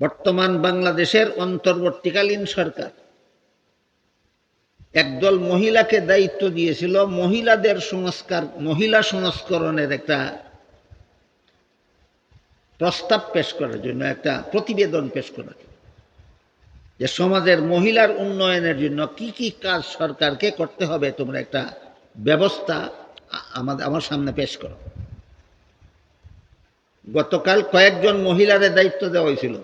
বর্তমান বাংলাদেশের অন্তর্বর্তীকালীন সরকার। একদল মহিলাকে দায়িত্ব দিয়েছিল মহিলাদের সংস্কার, মহিলা সংস্করণের একটা প্রস্তাব পেশ করার জন্য, একটা প্রতিবেদন পেশ করার জন্য। যে সমাজের মহিলার উন্নয়নের জন্য কি কি কাজ সরকারকে করতে হবে, তোমরা একটা ব্যবস্থা আমাদের, আমার সামনে পেশ করো। গতকাল কয়েকজন মহিলারে দায়িত্ব দেওয়া হয়েছিল।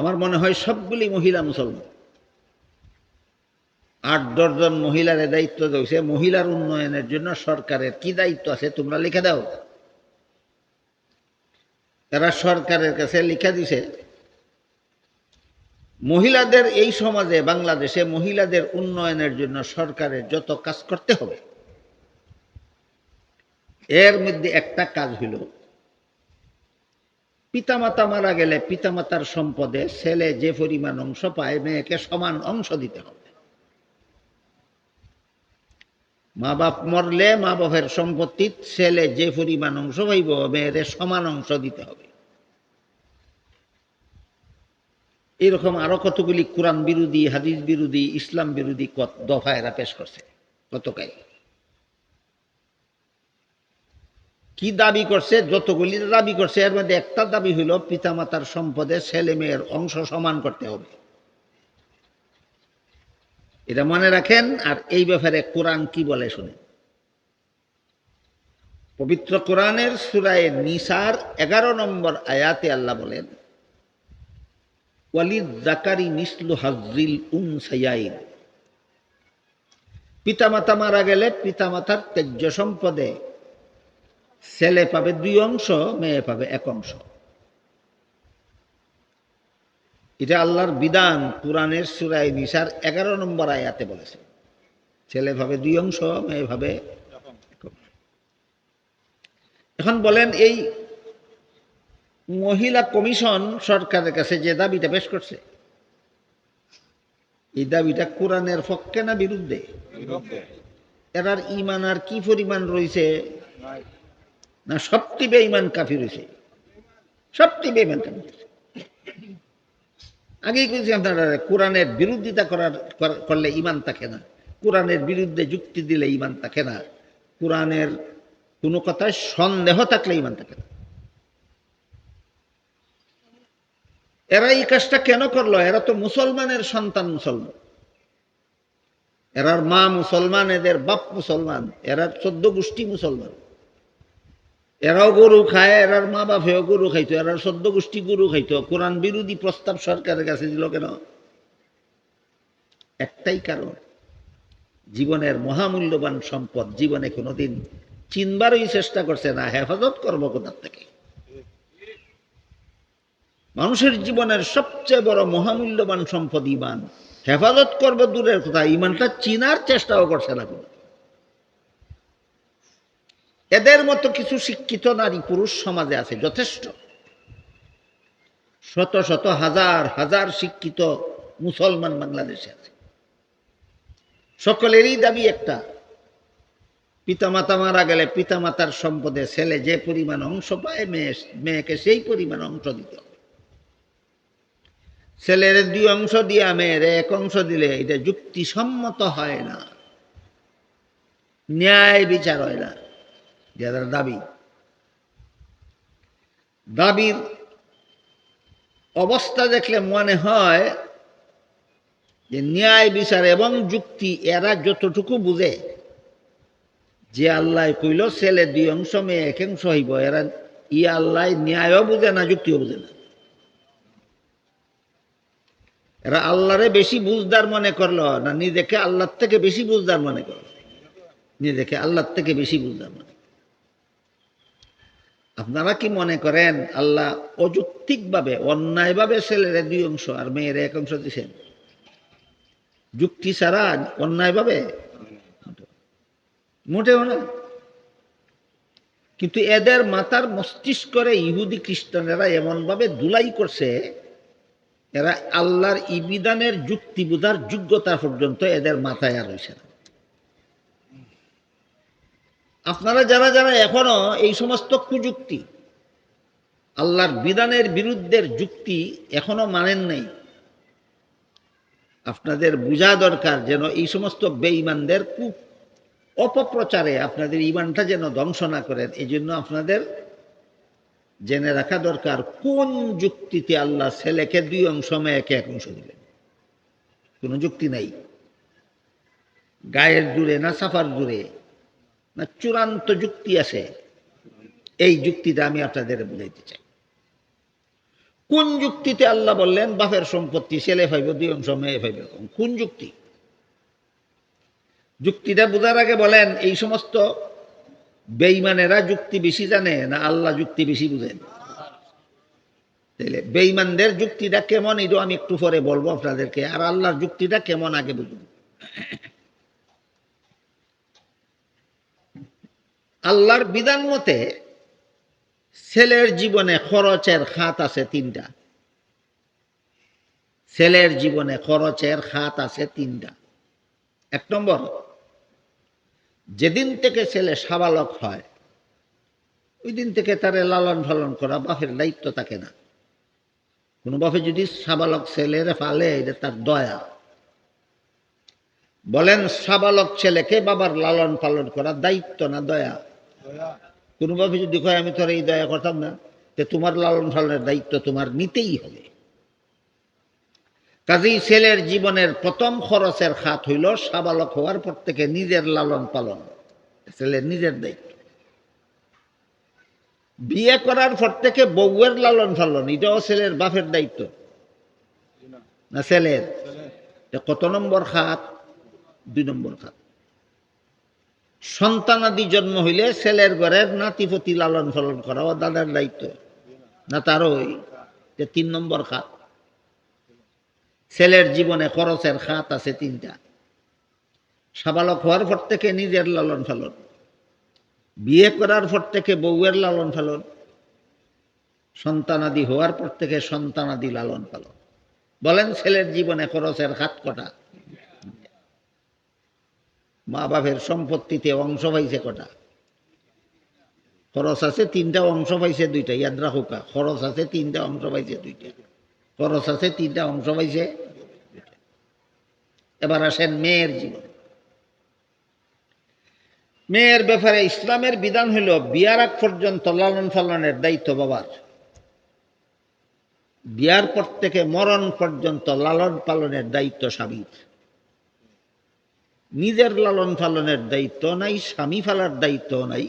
আমার মনে হয় সবগুলি মহিলা মুসলমান। আট দশজন মহিলারে দায়িত্ব হয়েছে মহিলার উন্নয়নের জন্য সরকারের কি দায়িত্ব আছে তোমরা লিখে দাও। তারা সরকারের কাছে লিখে দিছে মহিলাদের এই সমাজে, বাংলাদেশে মহিলাদের উন্নয়নের জন্য সরকারের যত কাজ করতে হবে, এর মধ্যে একটা কাজ হইল পিতামাতা মারা গেলে পিতামাতার সম্পদে ছেলে যে পরিমাণ অংশ পায়, মেয়েকে সমান অংশ দিতে হবে। মা বাপ মরলে মা বাপের সম্পত্তি ছেলে যে পরিমাণ অংশ পাইব মেয়েরে সমান অংশ দিতে হবে। এরকম আরও কতগুলি কোরআন বিরোধী, হাদিস বিরোধী, ইসলাম বিরোধী দফা এরা পেশ করছে? গতকাল কি দাবি করছে? যতগুলি দাবি করছে, এর মধ্যে একটা দাবি হইল পিতামাতার সম্পদে ছেলে মেয়ের অংশ সমান করতে হবে। এটা মনে রাখেন, আর এই ব্যাপারে কোরআন কি বলে শুনে? পবিত্র কোরআনের সুরায় নিসার এগারো নম্বর আয়াতে আল্লাহ বলেন, ওয়ালিদ জাকারি মিসলু হাজিল উন সাইয়াইন পিতামাতা মারা গেলে পিতামাতার ত্যায্য সম্পদে ছেলে পাবে দুই অংশ মেয়ে পাবে এক অংশ। এটা আল্লাহর বিধান কোরআনের সুরায় নিসার এগারো নম্বর আয়াতে বলেছে। ছেলে ভাবে দুই অংশ মেয়ে ভাবে এখন বলেন এই মহিলা কমিশন সরকারের কাছে যে দাবিটা পেশ করছে এই দাবিটা কোরআনের পক্ষে না বিরুদ্ধে? এরার ইমান আর কি পরিমাণ রয়েছে? না, সবটি বেঈমান কাফি রয়েছে সবটি বেঈমান কাফি রয়েছে। আগেই বলছি আপনারা, কোরআনের বিরোধিতা করার করলে ইমান থাকে না। কোরআনের বিরুদ্ধে যুক্তি দিলে ইমান থাকে না। কোরআনের কোনো কথায় সন্দেহ থাকলে ইমান থাকে না। এরা এই কাজটা কেন করল? এরা তো মুসলমানের সন্তান মুসলমান। এরার মা মুসলমান, এদের বাপ মুসলমান এরা চোদ্দ গোষ্ঠী মুসলমান। এরাও গরু খায়, এরার মা বাপেও গরু খাইতো, এরার চোদ্দ গোষ্ঠী গরু খাইতো। কোরআন বিরোধী প্রস্তাব সরকারের কাছে দিল কেন? একটাই কারণ, জীবনের মহামূল্যবান সম্পদ জীবনে কোনোদিন চিনবারই চেষ্টা করছে না, হেফাজত করব কোথার থেকে? মানুষের জীবনের সবচেয়ে বড় মহামূল্যবান সম্পদ ইমান। হেফাজত করব দূরের কথা, ইমানটা চিনার চেষ্টাও করছে না কোনো এদের মতো কিছু শিক্ষিত নারী পুরুষ সমাজে আছে, যথেষ্ট। শত শত হাজার হাজার শিক্ষিত মুসলমান বাংলাদেশে আছে। সকলেরই দাবি একটা, পিতামাতা মারা গেলে পিতামাতার সম্পদে ছেলে যে পরিমাণ অংশ পায়, মেয়ে, মেয়েকে সেই পরিমাণ অংশ দিতে হবে। ছেলের দুই অংশ দিয়া মেয়ের এক অংশ দিলে এটা যুক্তিসম্মত হয় না, ন্যায় বিচার হয় না। যাদের দাবি। দাবির অবস্থা দেখলে মনে হয় যে ন্যায় বিচার এবং যুক্তি এরা যতটুকু বুঝে, যে আল্লাহ কইল, ছেলে দুই অংশ, মেয়ে এক অংশ হইব, এরা ই আল্লাহ ন্যায়ও বুঝে না, যুক্তিও বুঝে না। এরা আল্লাহরে বেশি বুঝদার মনে করল না, নিজেকে আল্লাহর থেকে বেশি বুঝদার মনে করল। নিজেকে আল্লাহর থেকে বেশি বুঝদার মনে আপনারা কি মনে করেন আল্লাহ অযৌক্তিকভাবে, অন্যায়ভাবে ছেলেরা দুই অংশ আর মেয়ের এক অংশ দিছেন? যুক্তি ছাড়া অন্যায়ভাবে? মোটেও না। কিন্তু এদের মাথার মস্তিষ্করে ইহুদি খ্রিস্টানেরা এমনভাবে দুলাই করছে, এরা আল্লাহর ইবিদানের যুক্তি বোঝার যোগ্যতা পর্যন্ত এদের মাথায় আর রয়েছে না। আপনারা যারা যারা এখনও এই সমস্ত কুযুক্তি, আল্লাহর বিধানের বিরুদ্ধের যুক্তি এখনও মানেন নাই, আপনাদের বোঝা দরকার যেন এই সমস্ত বেঈমানদের খুব অপপ্রচারে আপনাদের ইমানটা যেন ধ্বংস না করেন। এই জন্য আপনাদের জেনে রাখা দরকার, কোন যুক্তিতে আল্লাহ ছেলেকে দুই অংশ মেয়েকে এক অংশ দিলেন? কোনো যুক্তি নাই। গায়ের জুড়ে না সাফার জুড়ে? না, চূড়ান্ত যুক্তি আছে। এই যুক্তিটা আমি আপনাদের বুঝাইতে চাই। কোন যুক্তিতে আল্লাহ বললেন, বাপের সম্পত্তি, ছেলে ফাইব দুই অংশ, মেয়ে ফাইব কোন যুক্তি? যুক্তিটা বোঝার আগে বলেন, এই সমস্ত বেইমানেরা যুক্তি বেশি জানে না আল্লাহ যুক্তি বেশি বুঝেন? তাইলে বেইমানদের যুক্তিটা কেমন, এটাও আমি একটু পরে বলব আপনাদেরকে, আর আল্লাহর যুক্তিটা কেমন আগে বুঝুন। আল্লাহর বিধান মতে ছেলের জীবনে খরচের খাত আছে তিনটা। ছেলের জীবনে খরচের খাত আছে তিনটা। এক নম্বর, যেদিন থেকে ছেলে সাবালক হয়, ওই দিন থেকে তারে লালন পালন করা বাপের দায়িত্ব থাকে না। কোনো বাপে যদি সাবালক ছেলের ফালে এটা তার দয়া। বলেন, সাবালক ছেলেকে বাবার লালন পালন করা দায়িত্ব না দয়া? কোনো বাপে যদি কয় আমি তোর এই দয়া করতাম না তে তোমার লালন পালনের দায়িত্ব তোমার নিতেই হবে। কাজেই ছেলের জীবনের প্রথম খরচের খাত হইল সাবালক হওয়ার পর থেকে নিজের লালন পালন। ছেলের নিজের দায়িত্ব। বিয়ে করার পর থেকে বউয়ের লালন পালন এটাও ছেলের বাপের দায়িত্ব। না ছেলের? কত নম্বর খাত? দুই নম্বর খাত। সন্তানাদি জন্ম হইলে ছেলের ঘরের নাতিপতি লালন পালন করা ও দাদার দায়িত্ব। না তার ওই যে তিন নম্বর খাত। ছেলের জীবনে খরচের খাত আছে তিনটা। সাবালক হওয়ার পর থেকে নিজের লালন পালন। বিয়ে করার পর থেকে বউয়ের লালন পালন। সন্তানাদি হওয়ার পর থেকে সন্তানাদি লালন পালন। বলেন ছেলের জীবনে খরচের খাত কটা? মা বাপের সম্পত্তিতে অংশ পাইছে কটা? খরচ আছে তিনটা, অংশ পাইছে দুইটা, ইয়াদ রাখুকা খরচ আছে তিনটা, অংশ পাইছে দুইটা। খরচ আছে তিনটা, অংশ পাইছে এবার আসেন মেয়ের জীবন। মেয়ের ব্যাপারে ইসলামের বিধান হইল বিয়ার আগ পর্যন্ত লালন পালনের দায়িত্ব বাবার। বিয়ার পর থেকে মরণ পর্যন্ত লালন পালনের দায়িত্ব স্বামীর। নিজের লালন পালনের দায়িত্ব নাই, স্বামী ফালার দায়িত্ব নাই।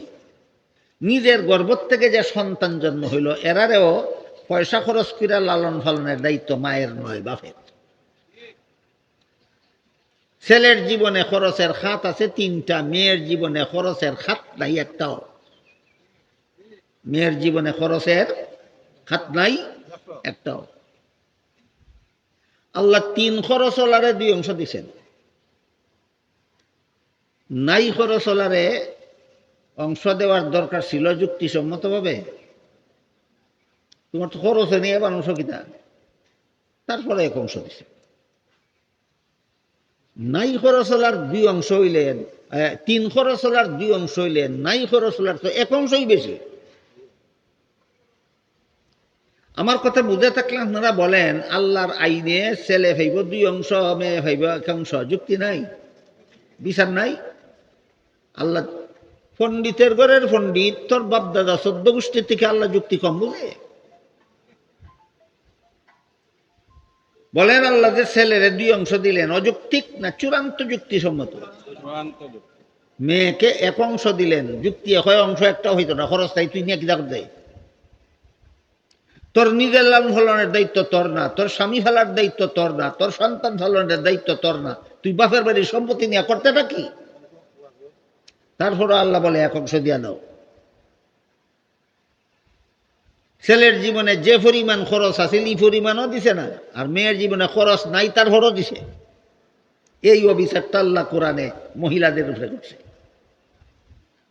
নিজের গর্ভ থেকে যে সন্তান জন্ম হইল, এরারেও পয়সা খরচ করে লালন পালনের দায়িত্ব মায়ের নয়, বাপের। ছেলের জীবনে খরচের খাত আছে তিনটা, মেয়ের জীবনে খরচের খাত নাই একটাও। মেয়ের জীবনে খরচের খাত নাই একটাও। আল্লাহ তিন খরচ ওলারে দুই অংশ দিছেন। নাই খরচ ওলারে অংশ দেওয়ার দরকার ছিল যুক্তিসম্মতভাবে। তোমার তো খরচ নিয়ে এবার অংশ কিতা? তারপরে এক অংশ দিছে। নাই খরচলার দুই অংশ হইলেন আহ, তিন খরচলার দুই অংশ হইলেন নাই খরচলার তো এক অংশই বেশি। আমার কথা বুঝে থাকলে আপনারা বলেন আল্লাহর আইনে ছেলে ভাইব দুই অংশ মেয়ে ভাইব এক অংশ যুক্তি নাই? বিচার নাই? আল্লাহ পণ্ডিতের ঘরের পণ্ডিত তোর বাপদাদা চোদ্দ গোষ্ঠীর থেকে আল্লাহ যুক্তি কম বুঝে বলেন আল্লাহ যে ছেলেরে দুই অংশ দিলেন অযৌক্তিক না চূড়ান্ত যুক্তিসম্মত? মেয়েকে এক অংশ দিলেন যুক্তি হয় অংশ একটা হইতো না খরচ তাই তুই নিয়ে কি দেয়। তোর নিজের লালন ফলনের দায়িত্ব তোর না তোর স্বামী ফেলার দায়িত্ব তোর না তোর সন্তান ফলনের দায়িত্ব তোর না তুই বাপের বাড়ির সম্পত্তি নিয়ে করতে থাকি তারপরে আল্লাহ বলে, এক অংশ দিয়া নাও। ছেলের জীবনে যে পরিমাণ খরচ আছে, এই পরিমাণও দিছে না। আর মেয়ের জীবনে খরচ নাই, তারপরও দিছে। এই অবিচারটা আল্লাহ কোরআনে মহিলাদের উপরে করছে।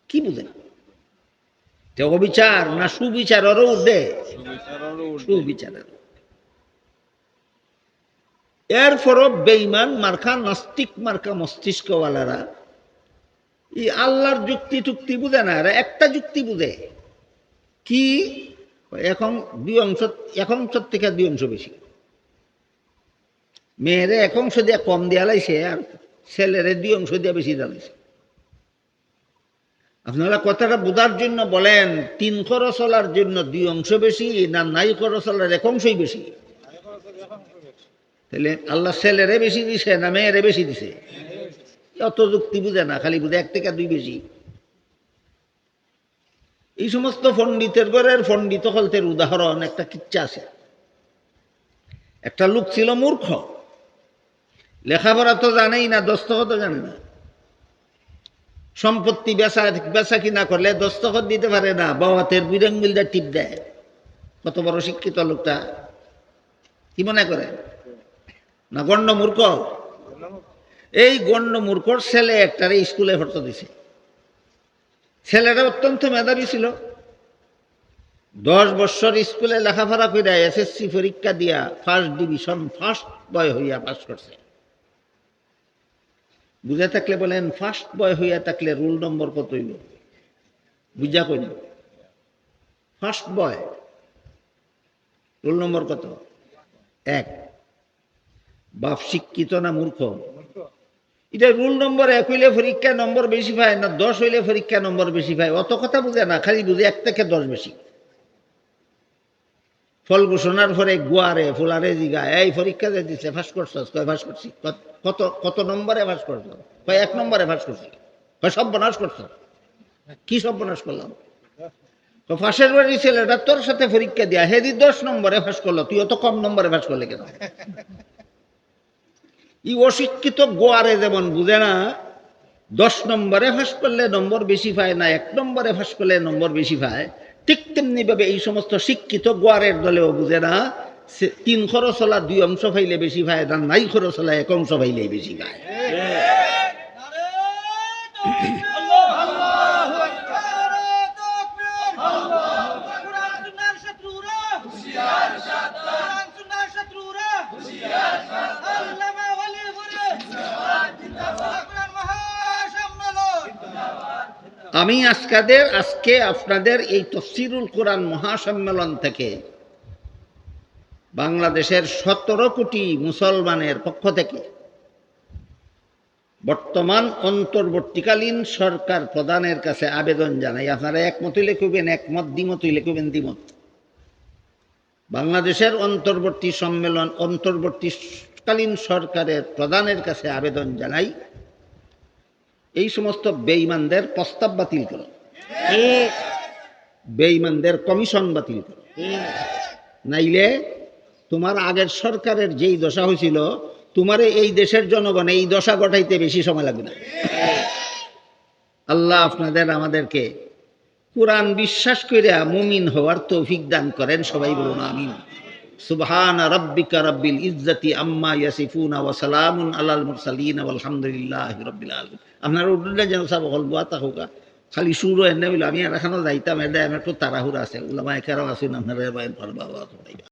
কি বুঝেন? যে অবিচার না সুবিচারেরও উঠে সুবিচারের এরপরও বেইমান মার্কা, নাস্তিক মার্কা মস্তিষ্কওয়ালারা এই আল্লাহর যুক্তি টুক্তি বুঝে না, এরা একটা যুক্তি বুঝে। কি? এখন দুই অংশ, এক অংশের থেকে দুই অংশ বেশি। মেয়েরে এক অংশ দিয়ে কম দিয়া লাইছে আর ছেলেরে দুই অংশ দিয়ে বেশি জ্বালাইছে আপনারা কথাটা বোঝার জন্য বলেন, তিন খরচলার জন্য দুই অংশ বেশি না নাই খরচলার এক অংশই বেশি? তাহলে আল্লাহ ছেলেরে বেশি দিছে না মেয়েরে বেশি দিছে? অত যুক্তি বুঝে না, খালি বুঝে এক থেকে দুই বেশি। এই সমস্ত পণ্ডিতের ঘরের পণ্ডিত হলতের উদাহরণ একটা কিচ্ছা আছে। একটা লোক ছিল মূর্খ। লেখাপড়া তো জানেই না দস্তখত জানে না। সম্পত্তি বেচা বেচা কিনা করলে দস্তখত দিতে পারে না বাবাতের বিরং মিলদা টিপ দেয়। কত বড় শিক্ষিত লোকটা। কি মনে করে? না গণ্ড মূর্খ। এই গণ্ড মূর্খর ছেলে একটারে স্কুলে ভর্তি দিছে। ছেলেটা অত্যন্ত মেধাবী ছিল। দশ বছর স্কুলে লেখাপড়া করে এসএসসি পরীক্ষা দিয়া ফার্স্ট ডিভিশন ফার্স্ট বয় হইয়া পাস করছে। বুঝে থাকলে বলেন ফার্স্ট বয় হইয়া থাকলে রোল নম্বর কত হইল বুঝা কইল। ফার্স্ট বয় রোল নম্বর কত? এক। বাপ শিক্ষিত না মূর্খ? এটা রুল নম্বর এক হইলে পরীক্ষা নম্বর বেশি পায় না, দশ হইলে পরীক্ষা নম্বর বেশি পায়। অত কথা বুঝে না, খালি বুঝে এক থেকে দশ বেশি। ফল ঘোষণার পরে গুয়ারে, ফুলারে জিগা এই পরীক্ষা যে দিচ্ছে ফাঁস করছস? কয় ফাঁস করছি। কত- কত নম্বরে ফাঁস করছ কয়, এক নম্বরে ফাঁস করছি। কয় সব বনাশ করছ কি সব বনাশ করলাম ফাঁসের বাড়ি ছেলেটা তোর সাথে পরীক্ষা দিয়া, হেদি দশ নম্বরে ফাঁস করল তুই অত কম নম্বরে ফাঁস করলে কেন? ই অশিক্ষিত গোয়ারে যেমন বুঝে না, দশ নম্বরে ফাঁস করলে নম্বর বেশি পায় না, এক নম্বরে ফাঁস করলে নম্বর বেশি পায়, ঠিক তেমনি ভাবে এই সমস্ত শিক্ষিত গোয়ারের দলেও বুঝে না তিন খরচ হলা দুই অংশ পাইলে বেশি পায়, না নাই খরচ হলা এক অংশ ফাইলে বেশি পায়। আমি আজকাদের, আজকে আপনাদের এই তফসিরুল কোরআন মহাসম্মেলন থেকে বাংলাদেশের সতেরো কোটি মুসলমানের পক্ষ থেকে বর্তমান অন্তর্বর্তীকালীন সরকার প্রধানের কাছে আবেদন জানাই। আপনারা একমত হইলে কইবেন, একমত, দ্বিমত হইলে কইবেন দ্বিমত। বাংলাদেশের অন্তর্বর্তী সম্মেলন, অন্তর্বর্তীকালীন সরকারের প্রধানের কাছে আবেদন জানাই। এই সমস্ত বেঈমানদের প্রস্তাব বাতিল করো। বেঈমানদের কমিশন বাতিল করো। নাইলে তোমার আগের সরকারের যেই দশা হয়েছিল তোমারে এই দেশের জনগণ এই দশা ঘটাইতে বেশি সময় লাগবে না। আল্লাহ আপনাদের আমাদেরকে কোরআন বিশ্বাস কইরা মুমিন হওয়ার তৌফিক দান করেন সবাই বলুন আমিন। সুবহান রব্বিকা রব্বিল ইজ্জাতি আম্মা ইয়াসিফুনা ওয়া সালামুন আলাল মুরসালিন আলহামদুলিল্লাহি রাব্বিল আলামিন। আপনারা উঠলে যেন সব হলবো তা হোকা খালি সুর এনে বলে, আমি এখানে যাইতাম এটা আমার একটু তাড়াহুড়া আছে ওলামা একারও আছেন, আপনারা করবা